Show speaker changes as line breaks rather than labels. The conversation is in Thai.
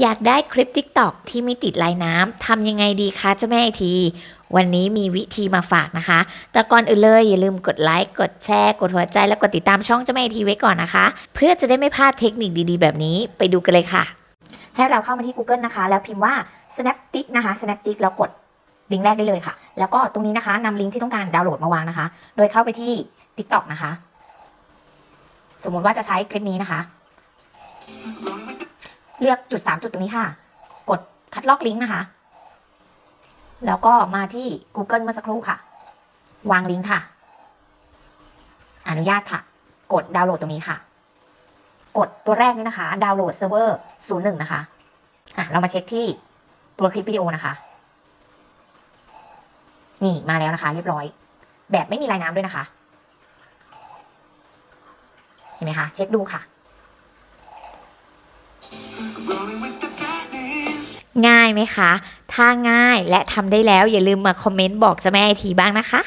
อยากได้คลิป TikTok ที่ไม่ติดลายน้ำทำยังไงดีคะเจ้าแม่ไอที วันนี้มีวิธีมาฝากนะคะ แต่ก่อนอื่นเลยอย่าลืมกดไลค์กดแชร์ กดหัวใจและกดติดตามช่องเจ้าแม่ไอทีไว้ก่อนนะคะ เพื่อจะได้ไม่พลาดเทคนิคดีๆ แบบนี้ไปดูกันเลยค่ะ ให้เราเข้ามาที่ Google นะคะ แล้วพิมพ์ว่า Snaptic นะคะ Snaptic แล้วกดลิงก์แรกได้เลยค่ะ แล้วก็ตรงนี้นะคะนำลิงก์ที่ต้องการดาวน์โหลดมาวางนะคะ โดยเข้าไปที่ TikTok นะคะ สมมติว่าจะใช้คลิปนี้นะคะ เลือกจุด 3 จุดตรงนี้ค่ะ กดคัดลอกลิงก์นะคะ แล้วก็มาที่ Google เมื่อสักครู่ค่ะ วางลิงก์ค่ะ อนุญาตค่ะ กดดาวน์โหลดตรงนี้ค่ะ กดตัวแรกนี่นะคะดาวน์โหลดเซิร์ฟเวอร์01 นะคะอะเรามาเช็คที่ตัวคลิปวิดีโอนะคะ นี่มาแล้วนะคะ เรียบร้อย แบบไม่มีลายน้ำด้วยนะคะ เห็นไหมคะ เช็คดูค่ะ ง่ายไหมคะ ถ้าง่ายและทำได้แล้วอย่าลืมมาคอมเมนต์บอกเจ้าแม่ไอทีบ้างนะคะ